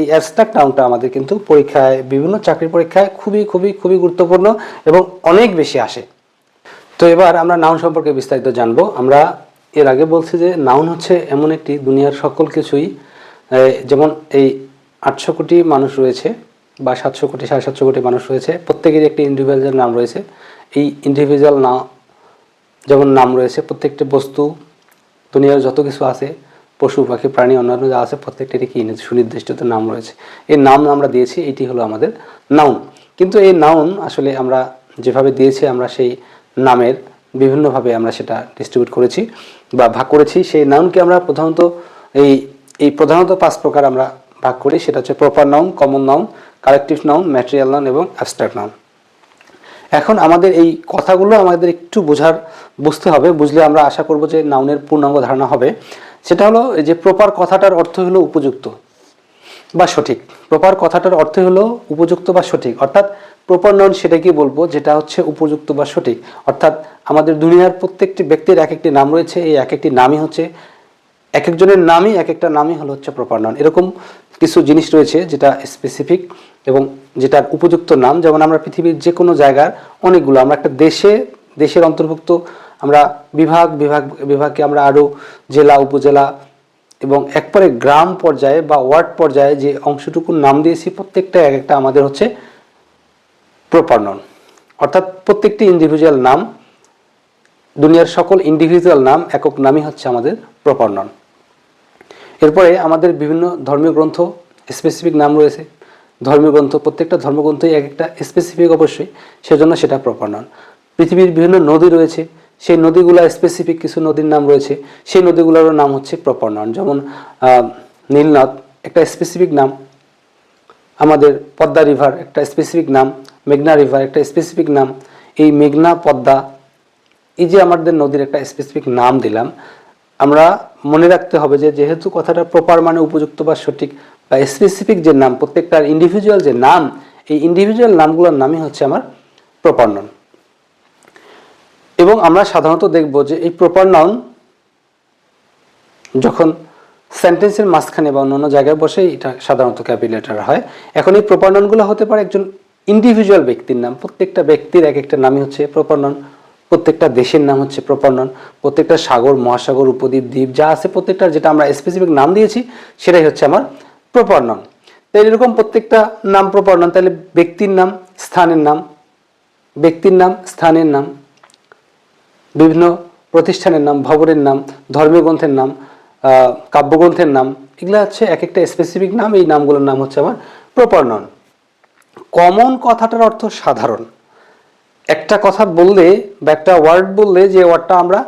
এই অ্যাবস্ট্রাক্ট নাউনটা আমাদের কিন্তু পরীক্ষায়, বিভিন্ন চাকরির পরীক্ষায় খুবই খুবই খুবই গুরুত্বপূর্ণ এবং অনেক বেশি আসে। তো এবার আমরা নাউন সম্পর্কে বিস্তারিত জানব। আমরা এর আগে বলছি যে নাউন হচ্ছে এমন একটি দুনিয়ার সকল কিছুই যেমন এই আটশো কোটি মানুষ রয়েছে বা সাতশো কোটি, সাড়ে সাতশো কোটি মানুষ রয়েছে, প্রত্যেকেরই একটি ইন্ডিভিজুয়াল নাম রয়েছে। এই ইন্ডিভিজুয়াল না যেমন নাম রয়েছে, প্রত্যেকটি বস্তু, দুনিয়ার যত কিছু আছে পশু, পাখি, প্রাণী, অন্যান্য যা আছে প্রত্যেকটিরই কি সুনির্দিষ্ট নাম রয়েছে। এই নাম আমরা দিয়েছি, এটি হলো আমাদের নাউন কিন্তু এই নাউন আসলে আমরা যেভাবে দিয়েছি, আমরা সেই নামের বিভিন্নভাবে আমরা সেটা ডিস্ট্রিবিউট করেছি বা ভাগ করেছি। সেই নাউনকে আমরা প্রধানত এই এই প্রধানত পাঁচ প্রকার আমরা ভাগ করি। সেটা হচ্ছে proper noun common noun collective noun material noun এবং অ্যাবস্ট্রাক্ট নাউন এখন আমাদের এই কথাগুলো আমাদের একটু বোঝার বুঝতে হবে। বুঝলে আমরা আশা করব যে নাউনের পূর্ণাঙ্গ ধারণা হবে। সেটা হলো যে প্রপার কথাটার অর্থ হলো উপযুক্ত বা সঠিক। প্রপার কথাটার অর্থ হলো উপযুক্ত বা সঠিক। অর্থাৎ প্রপার নাউন সেটাকে বলব যেটা হচ্ছে উপযুক্ত বা সঠিক। অর্থাৎ আমাদের দুনিয়ার প্রত্যেকটি ব্যক্তির এক একটি নাম রয়েছে, এই এক একটি নামই হচ্ছে এক একজনের নামই এক একটা নামই হলো হচ্ছে প্রপার নন এরকম কিছু জিনিস রয়েছে যেটা স্পেসিফিক এবং যেটার উপযুক্ত নাম। যেমন আমরা পৃথিবীর যে কোনো জায়গার অনেকগুলো, আমরা একটা দেশে, দেশের অন্তর্ভুক্ত আমরা বিভাগ বিভাগ, বিভাগকে আমরা আরও জেলা, উপজেলা এবং একবারে গ্রাম পর্যায়ে বা ওয়ার্ড পর্যায়ে যে অংশটুকুর নাম দিয়েছি, প্রত্যেকটা এক একটা আমাদের হচ্ছে প্রপার নাউন অর্থাৎ প্রত্যেকটি ইন্ডিভিজুয়াল নাম, দুনিয়ার সকল ইন্ডিভিজুয়াল নাম, একক নামই হচ্ছে আমাদের প্রপার নাউন এরপরে আমাদের বিভিন্ন ধর্মীয় গ্রন্থ স্পেসিফিক নাম রয়েছে। ধর্মীয় গ্রন্থ, প্রত্যেকটা ধর্মগ্রন্থই এক একটা স্পেসিফিক অবশ্যই, সেজন্য সেটা প্রপার নাউন পৃথিবীর বিভিন্ন নদী রয়েছে সেই নদীগুলো স্পেসিফিক কিছু নদীর নাম রয়েছে, সেই নদীগুলোরও নাম হচ্ছে প্রপার নাউন যেমন নীলনদ, একটা স্পেসিফিক নাম। আমাদের পদ্মা রিভার একটা স্পেসিফিক নাম। মেঘনা রিভার একটা স্পেসিফিক নাম। এই মেঘনা, পদ্মা, এই যে আমাদের নদীর একটা স্পেসিফিক নাম দিলাম, আমরা মনে রাখতে হবে যে, যেহেতু কথাটা প্রপার মানে উপযুক্ত বা সঠিক, বা স্পেসিফিক যে নাম, প্রত্যেকটার ইন্ডিভিজুয়াল যে নাম, এই ইন্ডিভিজুয়াল নামগুলোর নামই হচ্ছে আমার প্রপার নাম এবং আমরা সাধারণত দেখব যে এই প্রপার নাউন যখন সেন্টেন্সের মাঝখানে বা অন্যান্য জায়গায় বসে, এটা সাধারণত ক্যাপিলেটার হয়। এখন এই প্রপার নাউনগুলো হতে পারে একজন ইন্ডিভিজুয়াল ব্যক্তির নাম। প্রত্যেকটা ব্যক্তির এক একটা নামই হচ্ছে প্রপার নাউন প্রত্যেকটা দেশের নাম হচ্ছে প্রপার নাউন প্রত্যেকটা সাগর, মহাসাগর, উপদ্বীপ, দ্বীপ, যা আছে প্রত্যেকটার যেটা আমরা স্পেসিফিক নাম দিয়েছি, সেটাই হচ্ছে আমার প্রপার নাউন তাই এরকম প্রত্যেকটা নাম প্রপার নাউন তাহলে ব্যক্তির নাম, স্থানের নাম, ব্যক্তির নাম, স্থানের নাম বিভিন্ন প্রতিষ্ঠানের নাম, ভবনের নাম, ধর্মীয় গ্রন্থের নাম কাব্যগ্রন্থের নাম, এগুলো হচ্ছে এক একটা স্পেসিফিক নাম, এই নামগুলোর নাম হচ্ছে আমার প্রপার নন কমন কথাটার অর্থ সাধারণ। একটা কথা বললে বা একটা ওয়ার্ড বললে যে ওয়ার্ডটা আমরা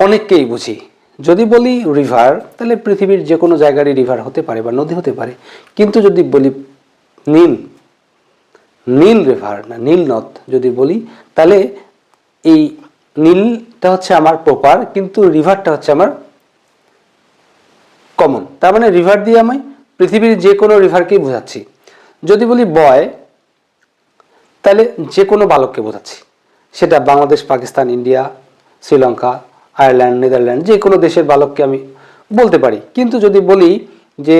অনেককেই বুঝি। যদি বলি রিভার তাহলে পৃথিবীর যে কোনো জায়গারই রিভার হতে পারে বা নদী হতে পারে। কিন্তু যদি বলি নীল নীল রিভার না নীল নদ যদি বলি, তাহলে এই নীলটা হচ্ছে আমার প্রপার কিন্তু রিভারটা হচ্ছে আমার কমন তার মানে রিভার দিয়ে আমি পৃথিবীর যে কোনো রিভারকেই বোঝাচ্ছি। যদি বলি বয় তাহলে যে কোনো বালককে বোঝাচ্ছি। সেটা Bangladesh, Pakistan, India, Sri Lanka, Ireland, Netherland, যে কোনো দেশের বালককে আমি বলতে পারি। কিন্তু যদি বলি যে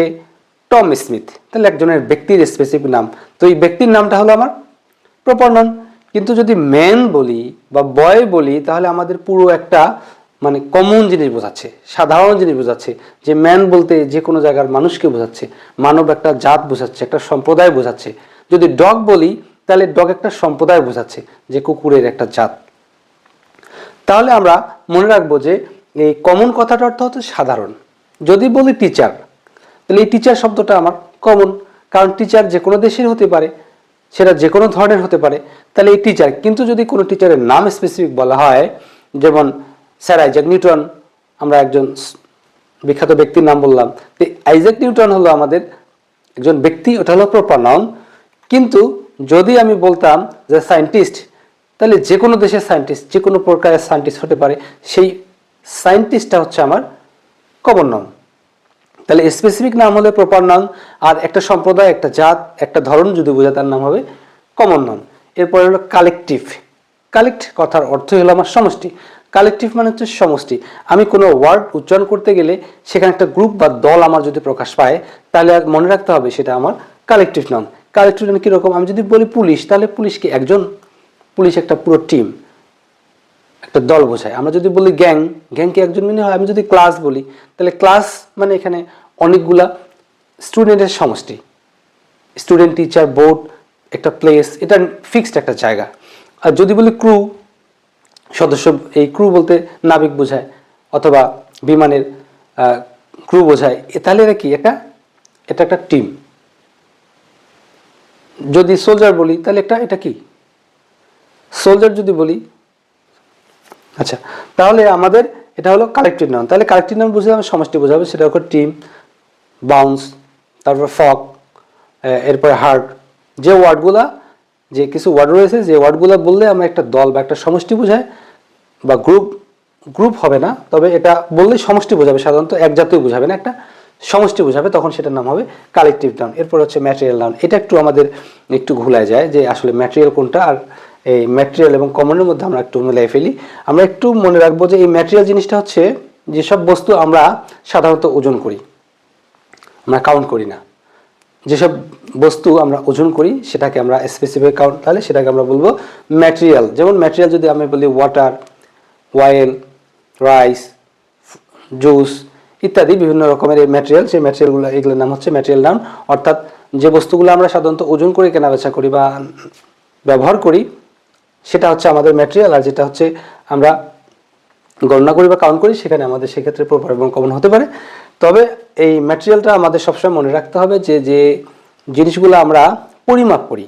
টম স্মিথ, তাহলে একজনের ব্যক্তির স্পেসিফিক নাম। তো এই ব্যক্তির নামটা হলো আমার প্রপার নন কিন্তু যদি ম্যান বলি বা বয় বলি, তাহলে আমাদের পুরো একটা মানে কমন জিনিস বোঝাচ্ছে, সাধারণ জিনিস বোঝাচ্ছে, যে ম্যান বলতে যে কোনো জায়গার মানুষকে বোঝাচ্ছে, মানব একটা জাত বোঝাচ্ছে, একটা সম্প্রদায় বোঝাচ্ছে। যদি ডগ বলি, তাহলে ডগ একটা সম্প্রদায় বোঝাচ্ছে, যে কুকুরের একটা জাত। তাহলে আমরা মনে রাখব যে এই কমন কথাটার অর্থ হচ্ছে সাধারণ। যদি বলি টিচার তাহলে এই টিচার শব্দটা আমার কমন কারণ টিচার যে কোনো দেশের হতে পারে সেটা যে কোনো ধরনের হতে পারে। তাহলে এই টিচার কিন্তু যদি কোনো টিচারের নাম স্পেসিফিক বলা হয়, যেমন স্যার আইজাক নিউটন আমরা একজন বিখ্যাত ব্যক্তির নাম বললাম, তো আইজাক নিউটন হলো আমাদের একজন ব্যক্তি, ওটা হলো প্রপার নাউন কিন্তু যদি আমি বলতাম যে সায়েন্টিস্ট তাহলে যে কোনো দেশের সায়েন্টিস্ট যে কোনো প্রকারের সায়েন্টিস্ট হতে পারে। সেই সায়েন্টিস্টটা হচ্ছে আমার কমন নাম তাহলে স্পেসিফিক নাম হলে প্রপার নাম আর একটা সম্প্রদায়, একটা জাত, একটা ধরন যদি বোঝায় তার নাম হবে কমন নাম এরপরে হলো কালেকটিভ কালেক্ট কথার অর্থ হলো আমার সমষ্টি। কালেকটিভ মানে হচ্ছে সমষ্টি। আমি কোনো ওয়ার্ড উচ্চারণ করতে গেলে সেখানে একটা গ্রুপ বা দল আমার যদি প্রকাশ পায়, তাহলে মনে রাখতে হবে সেটা আমার কালেকটিভ নাম কালেকটিভ নাম কীরকম আমি যদি বলি পুলিশ, তাহলে পুলিশ কি একজন, পুলিশ একটা পুরো টিম একটা দল বোঝায়। আমরা যদি বলি গ্যাং গ্যাং কি একজন মানে হয়? আমি যদি ক্লাস বলি, তাহলে ক্লাস মানে এখানে অনেকগুলা স্টুডেন্টের সমষ্টি। স্টুডেন্ট টিচার বোর্ড একটা প্লেস এটা ফিক্সড একটা জায়গা। আর যদি বলি ক্রু সদস্য, এই ক্রু বলতে নাবিক বোঝায়, অথবা বিমানের ক্রু বোঝায় তাহলে এরা কি? এটা এটা একটা টিম যদি সোলজার বলি, তাহলে একটা, এটা কি? সোলজার যদি বলি আচ্ছা তাহলে আমাদের এটা হলো কালেক্টিভ নাউন তাহলে কালেক্টিভ নাউন বুঝলে আমি সমষ্টি বোঝাবে, সেটা হলো টিম বাউন্স তারপর ফক এরপরে হার্ট যে ওয়ার্ডগুলা, যে কিছু ওয়ার্ড রয়েছে, যে ওয়ার্ডগুলো বললে আমরা একটা দল বা একটা সমষ্টি বোঝায় বা গ্রুপ গ্রুপ হবে না, তবে এটা বললে সমষ্টি বোঝাবে, সাধারণত এক জাতীয় বোঝাবে না একটা, সমষ্টি বোঝাবে, তখন সেটার নাম হবে কালেকটিভ নাউন এরপর হচ্ছে ম্যাটেরিয়াল নাউন এটা একটু আমাদের একটু ভুলায় যায় যে আসলে ম্যাটেরিয়াল কোনটা, আর এই ম্যাটেরিয়াল এবং কমনের মধ্যে আমরা একটু মিলাই ফেলি। আমরা একটু মনে রাখব যে এই ম্যাটেরিয়াল জিনিসটা হচ্ছে যেসব বস্তু আমরা সাধারণত ওজন করি। আমরা কাউন্ট করি না। যেসব বস্তু আমরা ওজন করি, সেটাকে আমরা স্পেসিফিক কাউন্ট তাহলে সেটাকে আমরা বলব ম্যাটেরিয়াল যেমন ম্যাটেরিয়াল যদি আমি বলি ওয়াটার ওয়েল রাইস জুস ইত্যাদি বিভিন্ন রকমের এই ম্যাটেরিয়াল সেই ম্যাটেরিয়ালগুলো এগুলোর নাম হচ্ছে ম্যাটেরিয়াল নাম অর্থাৎ যে বস্তুগুলো আমরা সাধারণত ওজন করে কেনাবেচা করি বা ব্যবহার করি সেটা হচ্ছে আমাদের ম্যাটেরিয়াল আর যেটা হচ্ছে আমরা গণনা করি বা কাউন্ট করি, সেখানে আমাদের সেক্ষেত্রে প্রপার এবং কমন হতে পারে। তবে এই ম্যাটেরিয়ালটা আমাদের সবসময় মনে রাখতে হবে যে যে জিনিসগুলো আমরা পরিমাপ করি,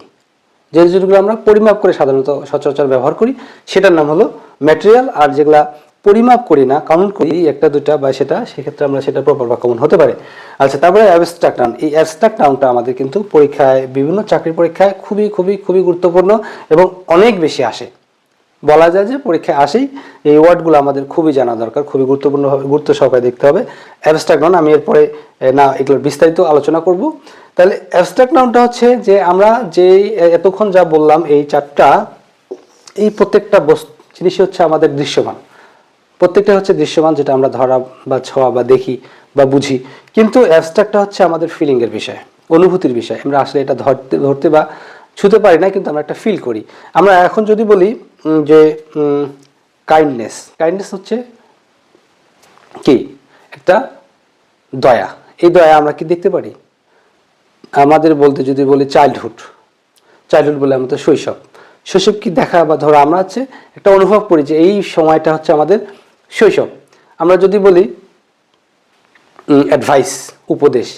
যে জিনিসগুলো আমরা পরিমাপ করে সাধারণত সচরাচর ব্যবহার করি, সেটার নাম হলো ম্যাটেরিয়াল আর যেগুলা পরিমাপ করি না কাউন্ট করি, একটা দুটা বা সেটা, সেক্ষেত্রে আমরা সেটা প্রপার বা কমন হতে পারে। আচ্ছা তারপরে অ্যাবস্ট্রাক্ট নাউন এই অ্যাবস্ট্রাক্ট নাউনটা আমাদের কিন্তু পরীক্ষায়, বিভিন্ন চাকরির পরীক্ষায় খুবই খুবই খুবই গুরুত্বপূর্ণ এবং অনেক বেশি আসে। বলা যায় যে পরীক্ষায় আসেই এই ওয়ার্ডগুলো আমাদের খুবই জানা দরকার, খুবই গুরুত্বপূর্ণভাবে গুরুত্ব সহকারে দেখতে হবে। অ্যাবস্ট্রাক্ট নাউন আমি এরপরে না, এগুলোর বিস্তারিত আলোচনা করব। তাহলে অ্যাবস্ট্রাক্ট নাউনটা হচ্ছে যে আমরা যে এতক্ষণ যা বললাম এই চারটা এই প্রত্যেকটা বস্তু জিনিসই হচ্ছে আমাদের দৃশ্যমান। প্রত্যেকটা হচ্ছে দৃশ্যমান, যেটা আমরা ধরা বা ছোঁয়া বা দেখি বা বুঝি। কিন্তু অ্যাবস্ট্রাক্টটা হচ্ছে আমাদের ফিলিংয়ের বিষয়, অনুভূতির বিষয়। আমরা আসলে এটা ধরতে ধরতে বা ছুতে পারি না, কিন্তু আমরা একটা ফিল করি। আমরা এখন যদি বলি যে কাইন্ডনেস কাইন্ডনেস হচ্ছে কি? একটা দয়া। এই দয়া আমরা কি দেখতে পারি? আমাদের বলতে যদি বলি চাইল্ডহুড চাইল্ডহুড বলে আমাদের শৈশব। শৈশব কি দেখা বা ধরো আমরা হচ্ছে একটা অনুভব করি যে এই সময়টা হচ্ছে আমাদের শৈশব। আমরা যদি বলি অ্যাডভাইস উপদেশ।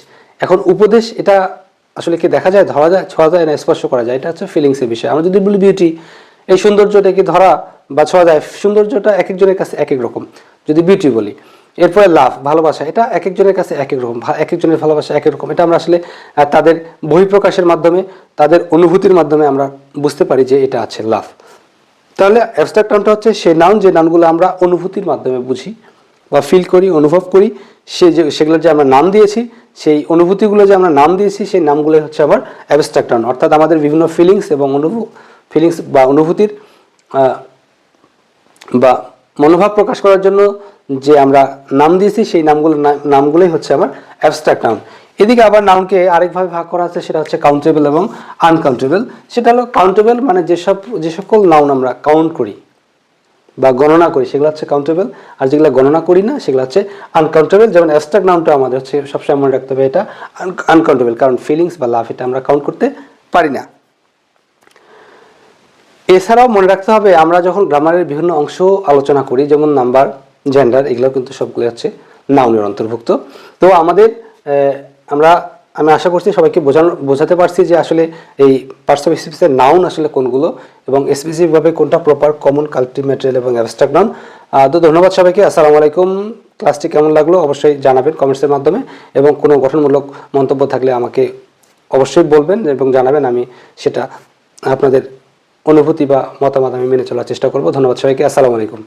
এখন উপদেশ এটা আসলে কি দেখা যায়, ধরা যায়, ছোঁয়া যায় না, স্পর্শ করা যায়? এটা হচ্ছে ফিলিংসের বিষয়। আমরা যদি বলি বিউটি এই সৌন্দর্যটা কি ধরা বা ছোঁয়া যায়? সৌন্দর্যটা এক একজনের কাছে এক এক রকম। যদি বিউটি বলি, এরপরে লাভ ভালোবাসা, এটা এক একজনের কাছে এক এক রকম এক একজনের ভালোবাসা এক এক রকম। এটা আমরা আসলে তাদের বহিঃপ্রকাশের মাধ্যমে, তাদের অনুভূতির মাধ্যমে আমরা বুঝতে পারি যে এটা আছে লাভ তাহলে অ্যাবস্ট্রাক্ট নাউনটা হচ্ছে সেই নাউন যে নাউনগুলো আমরা অনুভূতির মাধ্যমে বুঝি বা ফিল করি, অনুভব করি, সে যে সেগুলোর যে আমরা নাম দিয়েছি, সেই অনুভূতিগুলো যে আমরা নাম দিয়েছি, সেই নামগুলো হচ্ছে আবার অ্যাবস্ট্রাক্ট নাউন অর্থাৎ আমাদের বিভিন্ন ফিলিংস এবং অনুভব ফিলিংস বা অনুভূতির বা মনোভাব প্রকাশ করার জন্য যে আমরা নাম দিয়েছি, সেই নামগুলো নামগুলোই হচ্ছে আমার অ্যাবস্ট্রাক্ট নাউন এদিকে আবার নাউনকে আরেকভাবে ভাগ করা আছে, সেটা হচ্ছে কাউন্টেবল এবং আনকাউন্টেবল সেটা হলো কাউন্টেবল মানে যেসব যে সকল নাউন আমরা কাউন্ট করি বা গণনা করি, সেগুলো হচ্ছে কাউন্টেবল আর যেগুলো গণনা করি না, সেগুলো হচ্ছে আনকাউন্টেবল যেমন অ্যাবস্ট্রাক্ট নাউনটা আমাদের হচ্ছে সবসময় মনে রাখতে হবে এটা আনকাউন্টেবল কারণ ফিলিংস বা লাভ এটা আমরা কাউন্ট করতে পারি না। এছাড়াও মনে রাখতে হবে, আমরা যখন গ্রামারের বিভিন্ন অংশ আলোচনা করি, যেমন নাম্বার জেন্ডার এগুলো কিন্তু সবগুলো হচ্ছে নাউনের অন্তর্ভুক্ত। তো আমাদের আমরা, আমি আশা করছি সবাইকে বোঝানো, বোঝাতে পারছি যে আসলে এই পার্টস অফ স্পিচের নাউন আসলে কোনগুলো এবং স্পেসিফিকভাবে কোনটা প্রপার কমন কালেক্টিভ ম্যাটেরিয়াল এবং অ্যাবস্ট্রাক্ট নাউন তো ধন্যবাদ সবাইকে। আসসালামু আলাইকুম। ক্লাসটি কেমন লাগল অবশ্যই জানাবেন কমেন্টসের মাধ্যমে এবং কোনো গঠনমূলক মন্তব্য থাকলে আমাকে অবশ্যই বলবেন এবং জানাবেন, আমি সেটা আপনাদের অনুভূতি বা মতামত আমি মেনে চলার চেষ্টা করব। ধন্যবাদ সবাইকে। আসসালামু আলাইকুম।